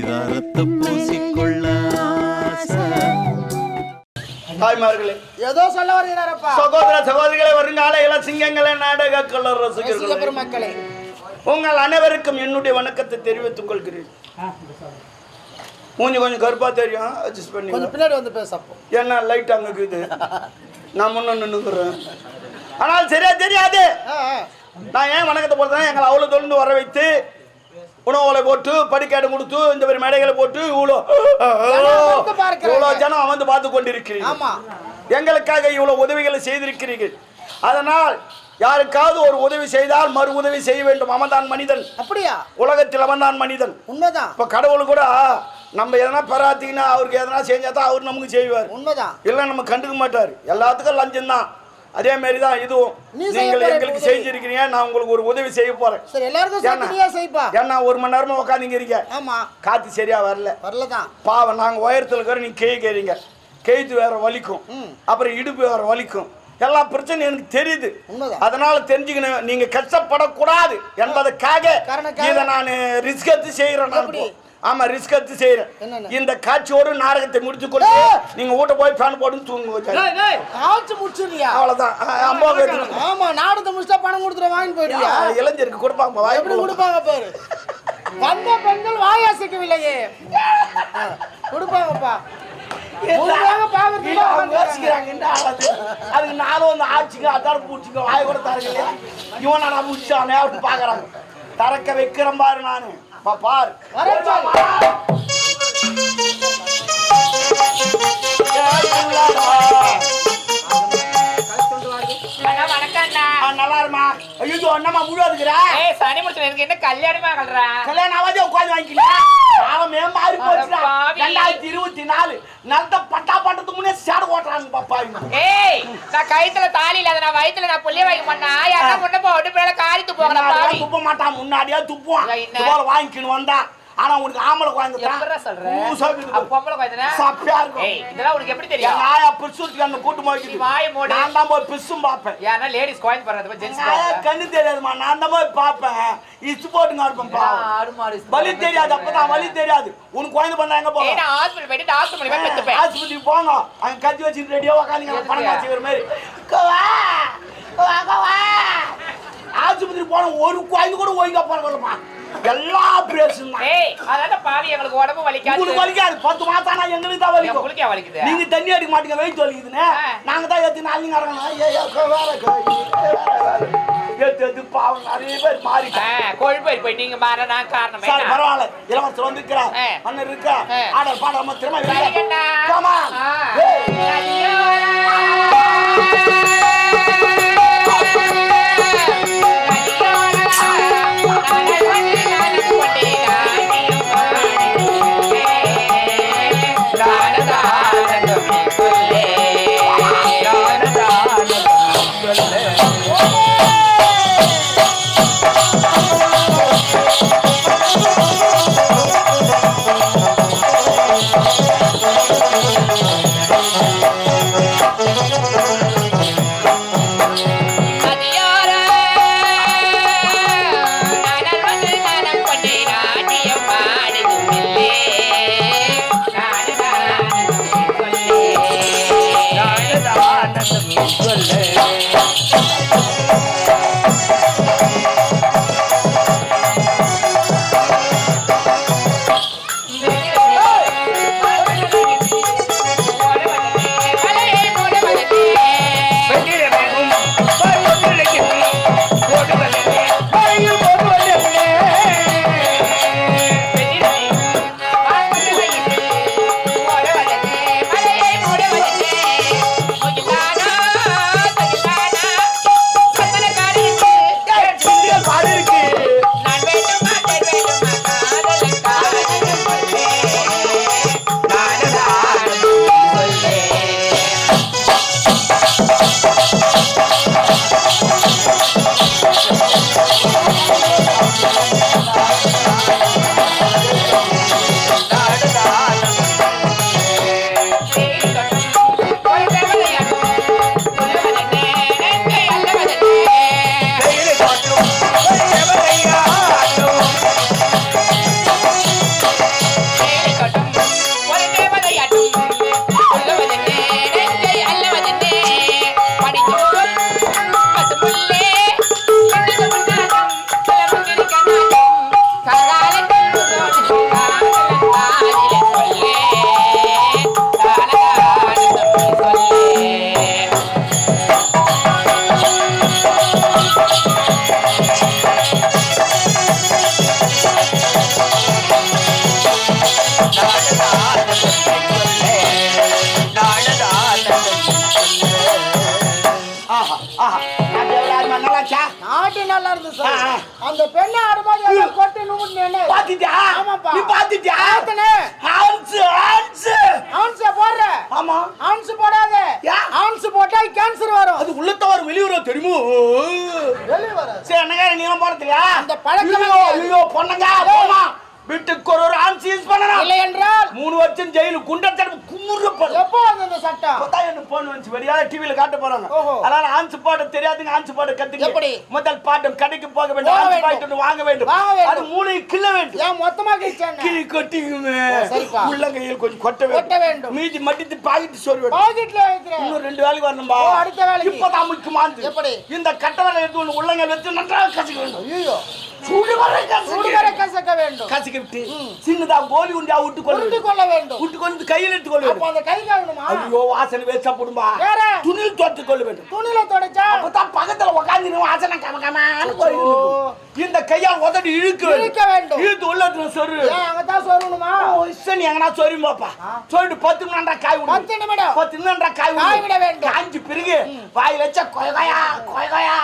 பரிதாரத்தை பூசிக்கொள்ள. தாய்மார்களே ஏதோ சொல்ல வருகிறாரப்பா. சகோதர சகோதரிகளை வருங்கால இள சிங்கங்களை நாடக கலர் ரசிக ரசிகர்களே பெருமக்களே. உங்கள் அனைவருக்கும் என்னுடைய வணக்கத்தை தெரிவித்துக் கொள்கிறேன். மூஞ்சி கொஞ்சம் கருப்பா தெரியும் அட்ஜஸ்ட் பண்ணி கொஞ்சம் பின்னாடி வந்து பேசப்போ. என்ன லைட் அங்க இருக்குது. நான் முன்ன நின்னுக்குறேன் ஆனால் சரியா தெரியாது. நான் ஏன் வணக்கத்தை போடுறேன் எங்களை அவ்வளோ தொடர்ந்து வர வைத்து உணவுகளை போட்டு படிக்காடு கொடுத்து இந்த மாதிரி மேடைகளை போட்டு இவ்வளோ. இவ்வளோ ஜனம் வந்து பார்த்து கொண்டிருக்கிறீர்கள். எங்களுக்காக இவ்வளவு உதவிகளை செய்திருக்கிறீர்கள். அதனால் யாருக்காவது ஒரு உதவி செய்தால் மறு உதவி செய்ய வேண்டும். அவன்தான் மனிதன். அப்படியா? உலகத்தில் அவன்தான் மனிதன். உண்மைதான். இப்ப கடவுள் கூட நம்ம எதனா பராத்திங்கன்னா அவருக்கு எதனா செஞ்சா தான் அவர் நமக்கு செய்வார். உண்மைதான். இல்லை நம்ம கண்டுக்க மாட்டார். எல்லாத்துக்கும் லஞ்சம் தான் அதே மாதிரி தான் இதுவும் நீங்கள் எங்களுக்கு. செஞ்சிருக்கிறீங்க நான் உங்களுக்கு ஒரு உதவி செய்ய போறேன் சரி எல்லாருக்கும் ஏன்னா? செய்ப்பா ஒரு மணி நேரமா உட்காந்துங்கிறீங்க ஆமா காத்து சரியா வரல வரலதான் பாவம் நாங்கள் உயரத்தில் இருக்கிற நீங்க கேட்குறீங்க கெய்த்து வேற வலிக்கும். அப்புறம் இடுப்பு வேற வலிக்கும் எல்லா பிரச்சனையும் எனக்கு தெரியுது. அதனால தெரிஞ்சுக்கணும் நீங்க கஷ்டப்படக்கூடாது என்பதற்காக? இதை நான் ரிஸ்க் எடுத்து செய்யறேன். ஆமா ரிஸ்க் எடுத்து செய்யறேன்? இந்த காட்சியோடு நாடகத்தை முடிச்சு கொண்டு! நீங்க வீட்டை போய் ஃபேன் போட்டு தூங்க ஆச்சு முடிச்சிருக்கியா அவ்வளவுதான். எடுத்துட்டு ஆமா நாடகத்தை முடிச்சா பணம் கொடுத்துட வாங்கி போயிடுவியா? ஆ, இளைஞருக்கு கொடுப்பாங்க எப்படி கொடுப்பாங்க. பாரு? வந்த பெண்கள் வாயாசிக்கவில்லையே கொடுப்பாங்கப்பா? அதுக்கு நானும் வந்து ஆட்சிங்க அதான் பூச்சிங்க வாய் கூட தரங்க இவன் நான் முடிச்சானே அப்படின்னு பாக்குறாங்க. தரக்க வைக்கிறேன் பாரு நானு. பாரு. இருமா ஐயோ அண்ணம்மா முழுவதுக்குற ஏய், சனி முடிச்சு எனக்கு என்ன கல்யாணமா கல்றா கல்யாணம் ஆகாதே உட்காந்து வாங்கிக்கல காலமே மாறி போச்சுடா. ரெண்டாயிரத்தி இருபத்தி நாலு நல்ல பட்டா பட்டத்துக்கு முன்னே சேட ஓட்டுறாங்க பாப்பா ஏய் நான் கயித்துல தாலி இல்லாத நான் வயித்துல நான் புள்ளிய வைக்க மாட்டா யாரா முன்ன போட்டு பிள்ளை காரித்து போகலாம் துப்ப மாட்டான் முன்னாடியே துப்புவான். வாங்கிக்கணும் வந்தா. ஆனா உனக்கு ஆம்பளை சொல்ற? குழந்தை அப்ப பொம்பளை குழந்தை சப்பியா இருக்கும். இதெல்லாம் உனக்கு எப்படி தெரியும்? ஆயா பிசுருக்கு அந்த கூட்டு போய்க்குது வாயை மூடு. நான் தான் போய் பிசும் பார்ப்பேன். யாரா லேடிஸ் குழந்தை ஜென்ஸ் ஆயா கண்ணு தெரியாதுமா நான் தான் போய் பார்ப்பேன். இச்சு போட்டுங்க இருப்பேன் பாவம். ஆடு மாடு வலி தெரியாது அப்பதான் வலி தெரியாது. உனக்கு குழந்தை பண்ணா எங்க போகும் நான் ஹாஸ்பிடல் போயிட்டு டாக்டர் போங்க. அங்க கத்தி வச்சுட்டு ரெடியா எதுக்குயா? பணம் காட்சி ஒரு மாதிரி. கோவா, கோவா, கோவா. ஆஸ்பத்திரி போன ஒரு குழந்தை கூட ஒழுங்கா போறவங்களமா எல்லா ஆபரேஷன் அதான் பாவி எங்களுக்கு உடம்பு வலிக்காது. உங்களுக்கு வலிக்காது. பத்து மாசம் ஆனா எங்களுக்கு தான் வலிக்கும்? உங்களுக்கு வலிக்குது. நீங்க தண்ணி அடிக்க மாட்டீங்க வெயிட் வலிக்குதுன்னு. நாங்க தான் ஏத்தி நாளைக்கு வேற. ஏத்து ஏத்து பாவம் நிறைய பேர் மாறிட்டாங்க. கொழுப்பு போயிட்டீங்க மாற நான் காரணம் சார்? பரவாயில்ல. இளவரசர் வந்திருக்கிறா. அண்ணன் இருக்கா. ஆடல் பாடாம திரும்ப சொல்ல அந்த பெண்ணை ஆடும்போது எல்லாம் கொட்டி நுமுன்னு பாத்திட்டியா ஆமாப்பா. நீ பாத்திட்டியா பார்த்தனே. ஹான்ஸ் ஹான்ஸ் அவன்ஸ் போடுற. ஆமா. அவன்ஸ் போடாத? அவன்ஸ் போட்டா கேன்சர் வரும். அது உள்ளத்த வரும் வெளியூர தெரியுமோ? வெளிய வராது சரி என்னங்க நீங்க போறதுலையா அந்த பழக்கம். ஐயோ பொண்ணுங்க போமா வீட்டுக்கு ஒரு யூஸ் பண்ணணும் இல்லை என்றால் மூணு வருஷம் ஜெயிலு குண்டத்தடுப்பு குமுறப்படும் எப்போ வந்து இந்த சட்டம் அப்பதான் எனக்கு போன் வந்துச்சு வெளியால டிவில காட்ட போறாங்க. அதனால ஆன்ஸ் பாட்டு தெரியாதுங்க ஆன்ஸ் பாட்டு கத்துக்க எப்படி? முதல் பாட்டம் கடைக்கு போக வேண்டும் வேண்டும். பாட்டு வாங்க வேண்டும் வேண்டும். அது மூளை கிள்ள வேண்டும் ஏன் மொத்தமா கிழிச்சாங்க கிளி கொட்டிக்குமே. உள்ளங்கையில் கொஞ்சம் கொட்ட கொட்ட வேண்டும் வேண்டும். மீதி மட்டித்து பாக்கெட் சொல் வேண்டும் பாக்கெட்ல வைக்கிறேன் இன்னும் ரெண்டு வேலைக்கு வரணும்பா அடுத்த வேலைக்கு. இப்பதான் முக்கியமானது எப்படி? இந்த கட்டவரை எடுத்து உள்ளங்கை வச்சு நன்றாக கசிக்க வேண்டும் ஐயோ சூடு வர சுடுகரை கசக்க வேண்டும். கசிக்க விட்டு சின்னதா கோலி உண்டியா விட்டு கொள்ள. வேண்டும் கொள்ள வேண்டும். விட்டு கொண்டு கையில் எடுத்து கொள்ள. அப்ப வேண்டும் அந்த கை கழுவணுமா ஐயோ வாசனை வேஸ்டா போடுமா? வேற? துணியில் தோத்து கொள்ள வேண்டும். துணியில தொடச்சா அப்பதான் பக்கத்துல உட்காந்து வாசனை கம கமான்னு போயிட்டு இருக்கும். இந்த கையால் உதடி இழுக்க இழுக்க வேண்டும். இழுத்து உள்ள சொரு. அங்கதான் சொல்லணுமா சரி எங்கனா சொரியும் பாப்பா. சொல்லிட்டு பத்து நிமிடம்டா காய் விடு. பத்து நிமிடம் பத்து நிமிடம்டா காய் காய் விட. வேண்டும். காஞ்சி பிறகு வாயில் வச்சா கொயகயா கொயகயா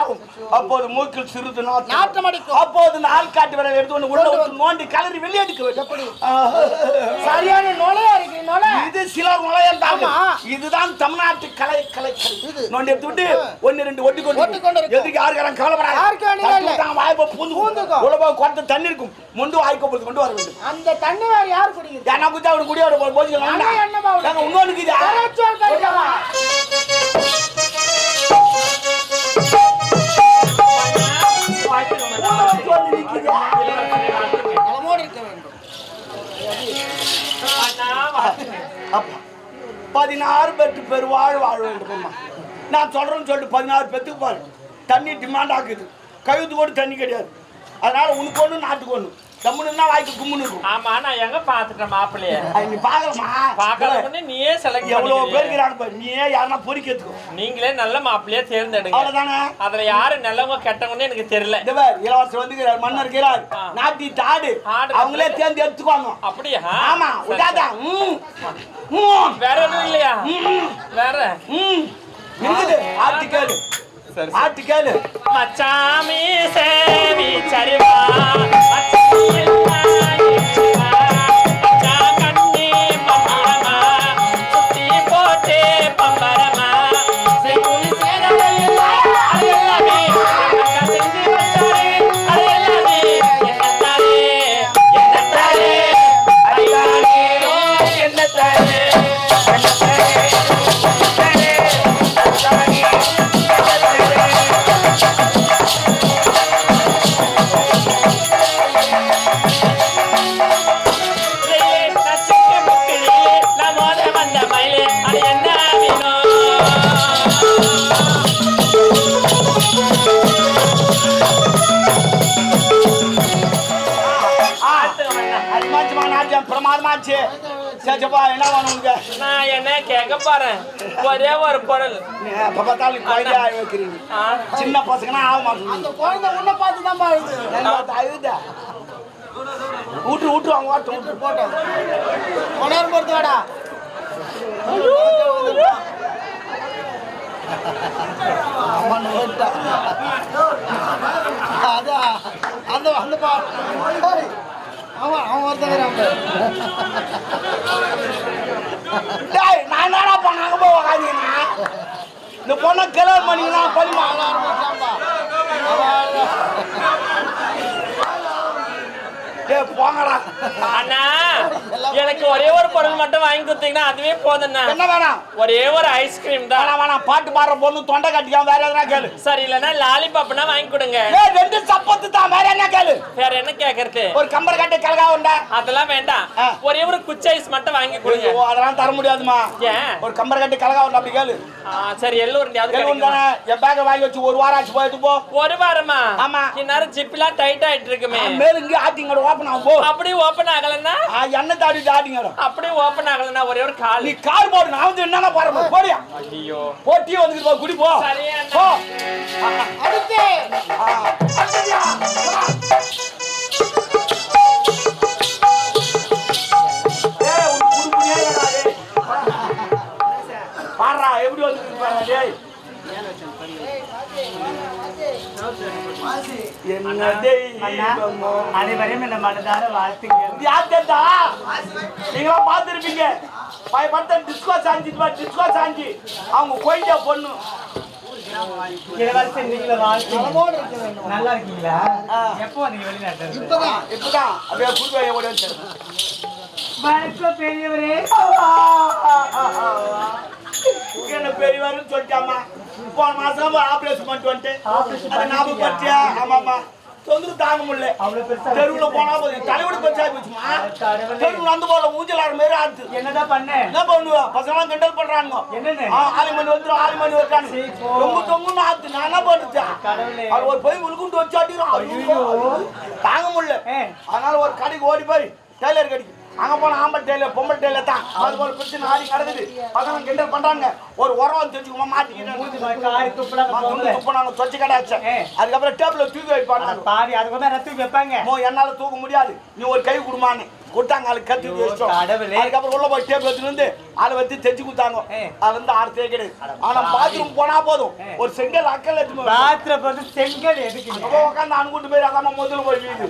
ஆகும். அப்போது மூக்கில் சிறிது நாற்றம் நாற்றம் அடிக்கும் அப்போது இந்த ஆள்காட்டு விரல் எடுத்து ஒன்று உள்ள விட்டு நோண்டி கலரி வெளியே எடுக்க வேண்டும். சரியான நொலையா இருக்கு நொலை இது சில நுழையம் ஆமா. இதுதான் தமிழ்நாட்டு கலை கலை இது. நோண்டி எடுத்து விட்டு ஒன்னு ரெண்டு ஒட்டி கொண்டு ஒட்டி கொண்டு. எதுக்கு யாருக்காரன் கவலைப்படாது? யாருக்கு வேண்டியதே இல்லை. வாய்ப்பை பூந்து பூந்துக்கும். உழவா குறைந்த தண்ணி இருக்கும். மொண்டு வாய்க்கோப்பது கொண்டு வர வேண்டும். அந்த தண்ணி வேற யார் குடிக்குது? ஏன்னா குத்தா அவனுக்கு குடியோட போச்சுக்கலாம் அண்ணன் என்னப்பா அப்பா பதினாறு பேருக்கு பேர் வாழ வாழ வேண்டும் நான் சொல்றேன்னு சொல்லிட்டு பதினாறு பேத்துக்கு பாரு தண்ணி டிமாண்ட் ஆக்குது. கழுத்து கூட தண்ணி கிடையாது. அதனால உனக்கு ஒண்ணு நாட்டுக்கு ஒண்ணு. கம்முன்னா வாய்க்கு கும்முன்னு இருக்கும். ஆமா நான் எங்க பாத்துட்டேன் மாப்பிள்ளைய? நீ பாக்கலாமா? பாக்கல நீயே செலக்ட் எவ்வளவு பேர் இருக்கிறாங்க பாரு. நீ ஏன் யாருன்னா பொறிக்க எடுத்துக்கோ நீங்களே நல்ல மாப்பிள்ளைய தேர்ந்தெடுங்க. அவ்வளவுதானே? அதுல யாரு நல்லவங்க கெட்டவங்கன்னு எனக்கு தெரியல. இளவரசர் வந்துக்கிறார் மன்னர் இருக்கிறார். நாட்டி ஆடு அவங்களே தேர்ந்து எடுத்துக்குவாங்க. அப்படியா? ஆமா விடாதா சரி. ம். ம். வேற எதுவும் இல்லையா? வேற? ம். இருக்குது. ஆட்டு கேளு. சரி ஆட்டு கேளு. மச்சாமி சேவி சரிவா. அடிமாச்சுமா நாட்டியம் பிரமாதமாச்சு. சேச்சப்பா என்ன உனக்கு நான் என்ன கேட்க போறேன்? ஒரே ஒரு பொருள். நீ எப்ப பார்த்தாலும் குழந்தையா வைக்கிறீங்க ஆ, சின்ன பசங்கன்னா ஆக மாட்டேங்குது. அந்த குழந்தை உன்னை பார்த்து தான் பாருது அழுதா? ஊட்டு ஊட்டு அவங்க வாட்டு ஊட்டு. போட்டோம் கொண்டாரம் பொறுத்து வாடா. ஆமான்னு போயிட்டா. அதான் அந்த அந்த பா ஏய், அவன் அவன் ஒருத்தங்கிறான் நான் என்னடா பண்ணாங்க போய் உக்காந்தீங்கன்னா இந்த பொண்ணை கல்யாணம் பண்ணிங்கன்னா பழிமா அவன் ஆரம்பிச்சான்பா. போங்கடா. அண்ணா. எனக்கு ஒரே ஒரு பொருள் மட்டும் வாங்கி கொடுத்தீங்கன்னா அதுவே போதுண்ணா என்ன வேணாம்? ஒரே ஒரு ஐஸ்கிரீம் தான். வேணாம் வேணாம். பாட்டு பாடுற பொண்ணு தொண்டை கட்டிக்காம வேற எதனா கேளு. சரி இல்லைன்னா லாலிபாப்னா வாங்கி கொடுங்க. ரெண்டு சப்பத்து தான். வேற என்ன கேளு? வேற என்ன கேக்குறது? ஒரு கம்பர் கட்டி கலகா உண்டா? அதெல்லாம் வேண்டாம். ஒரே ஒரு குச்சி ஐஸ் மட்டும் வாங்கி கொடுங்க. அதெல்லாம் தர முடியாதுமா. ஏன்? ஒரு கம்பர் கட்டி கலகா உண்டா அப்படி கேளு. சரி எல்லோரும் கேளு தானே என் பேக்கை வாங்கி வச்சு ஒரு வாரம் ஆச்சு போயிட்டு போ. ஒரு வாரமா? ஆமா. இந்நேரம் ஜிப்லாம் டைட் ஆயிட்டு இருக்குமே. மேலும் இங்கே ஆட்டிங்கட ஓப்பன் ஆகும் போ. அப்படி ஓபன் ஆகலன்னா? ஆ, எண்ணெய் தாடிட்டு ஆட்டிங்கட அப்படி ஓபன் ஆகலன்னா ஒரே ஒரு கால். நீ கார் போடு நான் வந்து என்னென்ன பாரு போடியா? ஐயோ. போட்டியே வந்து போ குடி போ. போ. அடுத்து. பாருடா, எப்படி வந்துருக்கு பாருடா, அனைவரையும் இந்த மனதார வாழ்த்துக்கள் யார் தெரிஞ்சா நீங்களாம் பார்த்துருப்பீங்க. பயப்படுத்த டிஸ்கோ சாஞ்சி டிஸ்கோ சாஞ்சி அவங்க கோயில பொண்ணு. இளவரசன் நீங்கள நல்லா இருக்கீங்களா? எப்போ? இப்பதான் அப்படியே ஓடி வணக்கம் பெரியவரே. என்ன பெரியவருன்னு சொல்லிட்டாமா போன மாசம் ஆபரேஷன் பண்ணிட்டு வந்துட்டு Operation அதை ஞாபகம் பற்றியா ஆமாமா தொந்தரவு தாங்க முடியல. தெருவுல போனா போதும். தலையோட பெருசா போச்சுமா. தெருவுல வந்து போல ஊஞ்சலாற மாதிரி ஆடுது. என்னதான் பண்ண? என்ன பண்ணுவா? பசங்க கிண்டல் பண்றாங்க என்னன்னு? ஆளு மணி வந்துரும் ஆளு மணி. தொங்கு தொங்குன்னு ஆத்து நான் என்ன. அது ஒரு போய் உழுகுண்டு வச்சு தாங்க முடியல. அதனால ஒரு கடைக்கு ஓடி போய் டெய்லர் கடைக்கு. அங்க போன ஆம்பளை டெய்லர் பொம்பளை டெய்லர் தான். அது ஒரு பிரச்சனை ஆடி நடக்குது பசங்க கிண்டல் பண்றாங்க. ஒரு உரம் தெரிஞ்சுக்குமா மாட்டிக்கிட்டு போகல துப்புனாங்க தொச்சு கடாச்சேன் ஏ. அதுக்கப்புறம் டேபிள்ல தூக்கி வைப்பாங்க. பாதி அதுக்கு தான் ரத்து வைப்பாங்க. என்னால தூக்க முடியாது. நீ ஒரு கை குடுமான்னு. கொடுத்தாங்க ஐயோ, வச்சோம். அதுக்கப்புறம் உள்ள போய் டேபிள் எடுத்துட்டு வந்து ஆளை வச்சு செஞ்சு கொடுத்தாங்க. அது வந்து ஆறு கிடையாது ஆனா பாத்ரூம் போனா போதும். ஒரு செங்கல் அக்கல் எடுத்து போட்டு செங்கல் அப்போ உட்காந்து அனுக்கூட்டு போய் அதாம முதல்ல போய் வீடு.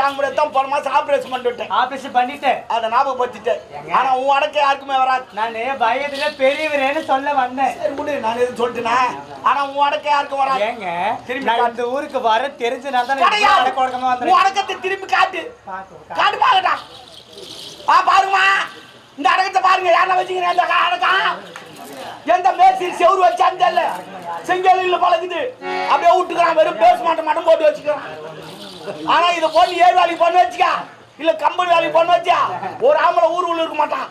தாங்க முடியாது தான் போன மாசம் ஆபரேஷன் பண்ணிட்டு ஆபரேஷன் பண்ணிட்டேன். அதை ஞாபகப்படுத்திட்டேன். ஏங்க? ஆனா உன் அடக்க யாருக்குமே வராது. நானு பயத்துல பெரியவரேன்னு சொல்ல வந்தேன். சரி விடு நான் எதுவும் சொல்லிட்டேனா? ஆனா உன் அடக்க யாருக்கும் வராது. ஏங்க திரும்பி காட்டு. இந்த ஊருக்கு வர தெரிஞ்சனால தான் நான் கிடையாது. அடக்க திரும்பி காட்டு. காட்டு பாருடா ஆ பாருங்கம்மா இந்த அடக்கத்தை பாருங்க. யாரா வச்சுக்கிறேன் இந்த அடக்கம்? எந்த மேசி செவ்வறு வச்சான்னு தெரியல. செங்கல் இல்ல பழகுது. அப்படியே விட்டுக்கிறான். வெறும் பேச மாட்டேன் மட்டும் போட்டு வச்சுக்கிறான். ஆனா இதை போட்டு ஏழு வேலைக்கு வச்சுக்க வச்சுக்கா. இல்ல கம்பெனி வேலைக்கு பண்ண வச்சா ஒரு ஆம்பளை ஊர் உள்ள இருக்க மாட்டான்?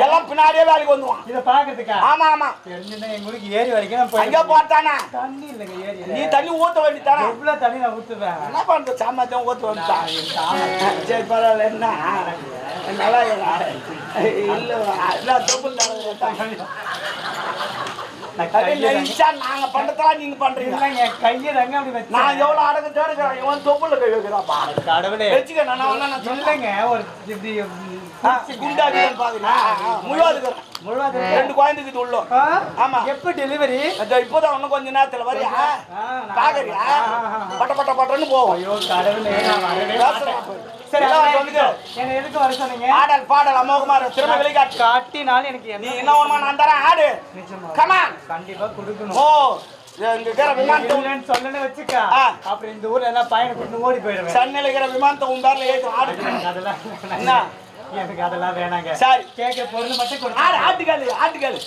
எல்லாம் பின்னாடியே வேலைக்கு வந்துருவான். இத பாக்குறதுக்கா ஆமா ஆமா. தெரிஞ்சுன்னா எங்க ஊருக்கு ஏரி வரைக்கும் அங்க போட்டானா. தண்ணி இல்லைங்க ஏரியில நீ தண்ணி ஊத்த வேண்டித்தானே எவ்வளவு தண்ணி நான் ஊத்துவேன்? என்ன பண்ற சாமர்த்தியம் ஊத்த வந்துட்டான் சரி பரவாயில்ல. என்ன? நல்லா இல்ல எல்லாம் தொப்புள் நான் கையை தாங்க- நைஸா நாங்க பண்றதெல்லாம் நீங்க பண்றீங்க. கையை தாங்க அப்படி. நான் எவ்வளவு அடக்கம் தேடுக்கிறேன்? இவன் தொப்புல கை வைக்கிறாப்பா? கடவுளே. வச்சுக்க நான் நான் சொல்லுங்க ஒரு இப்படி குண்டா பாக்குறேன். முழுவாதுக்கிறேன். ரெண்டு குழந்தைக்கு உள்ளோம்? ஆமா. எப்ப டெலிவரி இப்போதான் இன்னும் கொஞ்ச நேரத்துல வரியா? பாக்குறியா? பட்ட பட்ட பட்டன்னு போவோம். ஐயோ கடவுளே சரி. என்ன எதுக்கு வர சொன்னீங்க? ஆடல் பாடல் அமோகமா இருக்கு. திரும்ப வெளிக்காட்டு காட்டினாலும் எனக்கு நீ என்ன ஒண்ணுமா நான் தரேன். ஆடு. கமான் கண்டிப்பா கொடுக்கணும். ஓ இருக்கிற விமானத்தை சொல்லணும்னு வச்சுக்கா. அப்புறம் இந்த ஊர்ல எல்லாம் பையனை கூட்டு ஓடி போயிடுவேன். சென்னையில இருக்கிற விமானத்தை உன் பேர்ல ஏற்று ஆடு. அதெல்லாம். என்ன? எனக்கு அதெல்லாம் வேணாங்க. சரி. கேட்க பொருள் மட்டும் ஆடு ஆட்டுக்காலு ஆட்டுக்காலு.